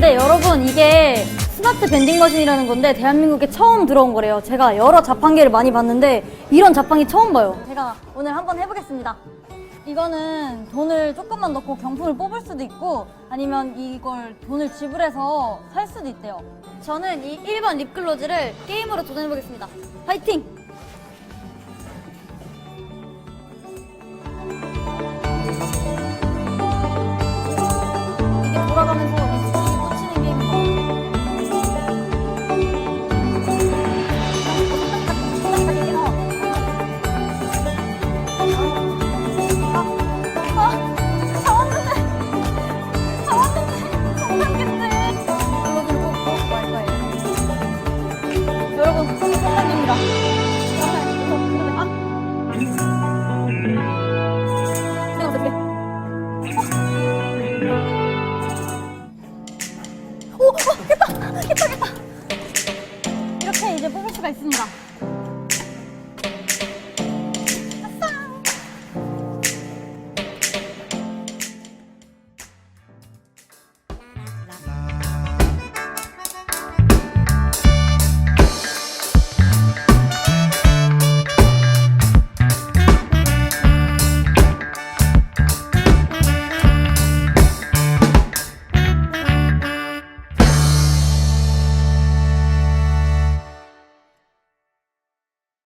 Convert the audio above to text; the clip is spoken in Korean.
네, 여러분 이게 스마트 밴딩 머신이라는 건데 대한민국에 처음 들어온 거래요. 제가 여러 자판기를 많이 봤는데 이런 자판기 처음 봐요. 제가 오늘 한번 해보겠습니다. 이거는 돈을 조금만 넣고 경품을 뽑을 수도 있고 아니면 이걸 돈을 지불해서 살 수도 있대요. 저는 이 1번 립글로즈를 게임으로 도전해보겠습니다. 파이팅! 이게 돌아가면서 아유, 사랑입니다. 오, 오, 예뻐! 예뻐, 예뻐! 이렇게 이제 뽑을 수가 있습니다.